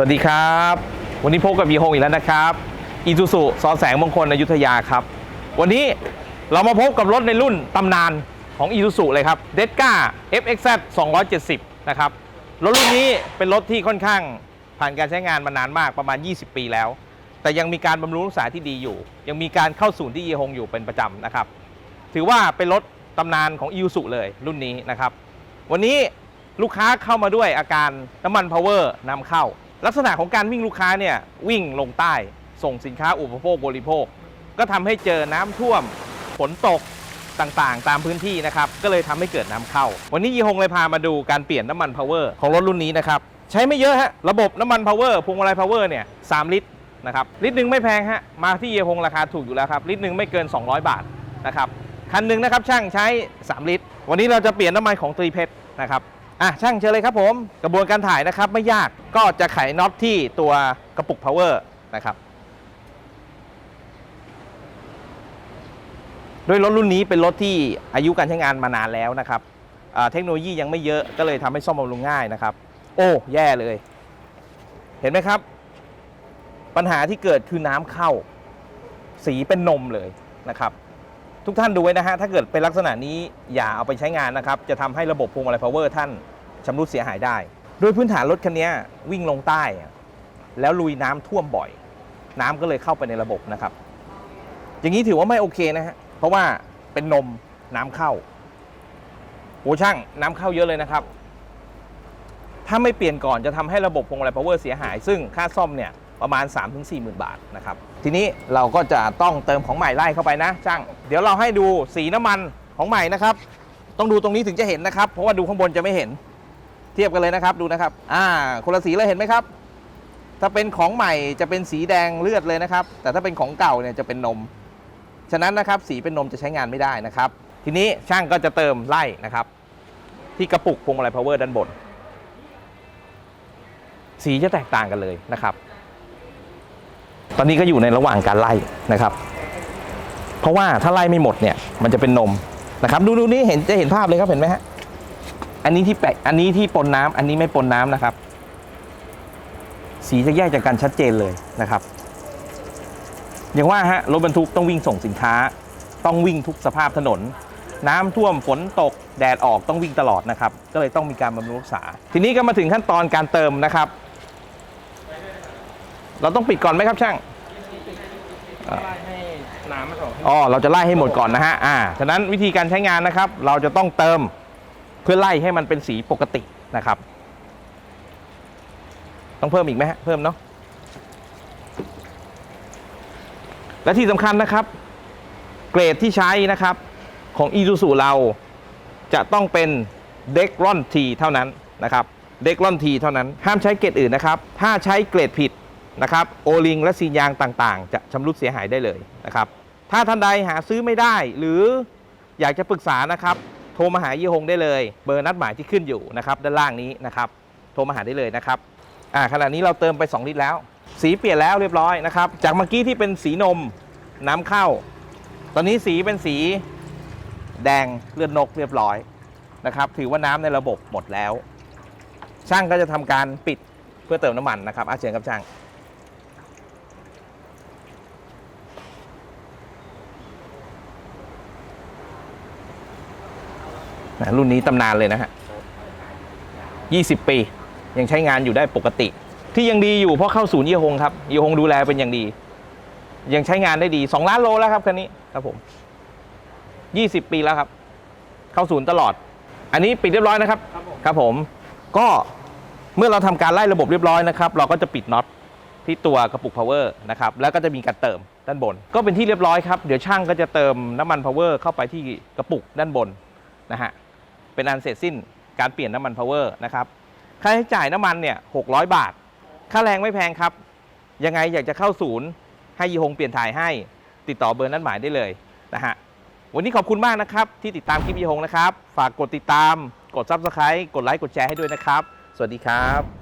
วัสดีครับ วันนี้พบกับยีโฮงอีกแล้วนะครับอีซูซุซอแสงมงคลอยุธยาครับ วันนี้เรามาพบกับรถในรุ่นตำนานของอีซูซุเลยครับเดสกา FXZ 270 นะครับ รถรุ่นนี้เป็นรถที่ค่อนข้างผ่านการใช้งานมานานมากประมาณ 20 ปีแล้ว แต่ยังมีการบำรุงรักษาที่ดีอยู่ ยังมีการเข้าศูนย์ที่ยีโฮงอยู่เป็นประจำนะครับ ถือว่าเป็นรถตำนานของอีซูซุเลยรุ่นนี้นะครับ วันนี้ลูกค้าเข้ามาด้วยอาการน้ำมันพาวเวอร์นำเข้า ลักษณะของการวิ่งลูกค้าเนี่ยวิ่งลงใต้ส่งสินค้าอุปโภคบริโภค ก็ทำให้เจอน้ำท่วมฝนตกต่างๆ ตามพื้นที่นะครับ ก็เลยทำให้เกิดน้ำเข้า วันนี้ยีฮงเลยพามาดูการเปลี่ยนน้ำมันพาวเวอร์ของรถรุ่นนี้นะครับ ใช้ไม่เยอะฮะ ระบบน้ำมันพาวเวอร์พวงมาลัยพาวเวอร์เนี่ยสามลิตรนะครับ ลิตรหนึ่งไม่แพงฮะ มาที่ยีฮงราคาถูกอยู่แล้วครับ ลิตรหนึ่งไม่เกิน 200 บาทนะครับ คันหนึ่งนะครับช่างใช้ 3 ลิตร วันนี้เราจะเปลี่ยนน้ำมันของตรีเพชรนะครับ อะช่างเชิญเลยครับผม กระบวนการถ่ายนะครับไม่ยากก็จะไขน็อตที่ตัวกระปุกพาวเวอร์นะครับ ด้วยรถรุ่นนี้เป็นรถที่อายุการใช้งานมานานแล้วนะครับเทคโนโลยียังไม่เยอะก็เลยทำให้ซ่อมบำรุงง่ายนะครับ โอ้ แย่เลย เห็นไหมครับ ปัญหาที่เกิดคือน้ำเข้า สีเป็นนมเลยนะครับ ทุกท่านดูไว้นะฮะ ถ้าเกิดเป็นลักษณะนี้อย่าเอาไปใช้งานนะครับ จะทำให้ระบบพวงมาลัยพาวเวอร์ท่านชำรุดเสียหายได้ โดยพื้นฐานรถคันนี้วิ่งลงใต้ แล้วลุยน้ำท่วมบ่อย น้ำก็เลยเข้าไปในระบบนะครับ อย่างนี้ถือว่าไม่โอเคนะฮะ เพราะว่าเป็นนมน้ำเข้าโอ้ช่างน้ำเข้าเยอะเลยนะครับ ถ้าไม่เปลี่ยนก่อนจะทำให้ระบบพวงมาลัย power เสียหาย ซึ่งค่าซ่อมเนี่ย ประมาณ 3-4 0 0 0 0 บาทนะครับ ทีนี้เราก็จะต้องเติมของใหม่ไล่เข้าไปนะช่างเดี๋ยวเราให้ดูสีน้ำมันของใหม่นะครับ ต้องดูตรงนี้ถึงจะเห็นนะครับ เพราะว่าดูข้างบนจะไม่เห็น เทียบกันเลยนะครับดูนะครับ อ่า คนละสีเลยเห็นไหมครับ ถ้าเป็นของใหม่จะเป็นสีแดงเลือดเลยนะครับ แต่ถ้าเป็นของเก่าเนี่ยจะเป็นนม ฉะนั้นนะครับสีเป็นนมจะใช้งานไม่ได้นะครับ ทีนี้ช่างก็จะเติมไล่นะครับ ที่กระปุกพวงมาลัย power ด้านบน สีจะแตกต่างกันเลยนะครับ ตอนนี้ก็อยู่ในระหว่างการไล่นะครับ เพราะว่าถ้าไล่ไม่หมดเนี่ย มันจะเป็นนมนะครับ ดูดูนี่เห็นจะเห็นภาพเลยครับเห็นไหมฮะอันนี้ที่แปะอันนี้ที่ปนน้ำอันนี้ไม่ปนน้ำนะครับ สีจะแยกจากกันชัดเจนเลยนะครับอย่างว่าฮะรถบรรทุกต้องวิ่งส่งสินค้า ต้องวิ่งทุกสภาพถนน น้ำท่วมฝนตกแดดออกต้องวิ่งตลอดนะครับ ก็เลยต้องมีการบำรุงรักษา ทีนี้ก็มาถึงขั้นตอนการเติมนะครับ เราต้องปิดก่อนไหมครับช่าง น้ำมันออกอ๋อเราจะไล่ให้หมดก่อนนะฮะอ่าฉะนั้นวิธีการใช้งานนะครับ เราจะต้องเติมเพื่อไล่ให้มันเป็นสีปกตินะครับ ต้องเพิ่มอีกไหมฮะเพิ่มเนาะและที่สำคัญนะครับ เกรดที่ใช้นะครับของ i s u z u เราจะต้องเป็นเด็กรอนทีเท่านั้นนะครับเด็กรอนทีเท่านั้นห้ามใช้เกรดอื่นนะครับ ถ้าใช้เกรดผิด นะครับโอลิงและซีนยางต่างๆ จะชำรุดเสียหายได้เลยนะครับถ้าท่านใดหาซื้อไม่ได้หรืออยากจะปรึกษานะครับ โทรมาหายี่หงได้เลย เบอร์นัดหมายที่ขึ้นอยู่นะครับด้านล่างนี้นะครับโทรมาหาได้เลยนะครับอ่าขณะนี้เราเติมไป 2 ลิตรแล้ว สีเปลี่ยนแล้วเรียบร้อยนะครับจากเมื่อกี้ที่เป็นสีนมน้ำเข้า ตอนนี้สีเป็นสีแดงเลือดนกเรียบร้อยนะครับถือว่าน้ำในระบบหมดแล้ว ช่างก็จะทำการปิดเพื่อเติมน้ำมันนะครับอาเชิญครับช่าง นะรุ่นนี้ตำนานเลยนะฮะ20 ปี ยังใช้งานอยู่ได้ปกติ ที่ยังดีอยู่เพราะเข้าศูนย์เยี่ยหงครับเยี่ยหงดูแลเป็นอย่างดี ยังใช้งานได้ดี 2 ล้านโลแล้วครับคันนี้ครับผม 20 ปีแล้วครับ เข้าศูนย์ตลอด อันนี้ปิดเรียบร้อยนะครับ ครับผมครับผมก็เมื่อเราทำการไล่ระบบเรียบร้อยนะครับ เราก็จะปิดน็อตที่ตัวกระปุก power นะครับ แล้วก็จะมีการเติมด้านบน ก็เป็นที่เรียบร้อยครับ เดี๋ยวช่างก็จะเติมน้ำมัน power เข้าไปที่กระปุกด้านบนนะฮะ เป็นอันเสร็จสิ้นการเปลี่ยนน้ำมันพาวเวอร์นะครับค่าใช้จ่ายน้ำมันเนี่ย600 บาท ค่าแรงไม่แพงครับ ยังไงอยากจะเข้าศูนย์ ให้ยีหงเปลี่ยนถ่ายให้ ติดต่อเบอร์นั้นหมายได้เลยนะฮะวันนี้ขอบคุณมากนะครับ ที่ติดตามคลิปยีหงนะครับ ฝากกดติดตาม กด subscribe กดไลค์กดแชร์ให้ด้วยนะครับ สวัสดีครับ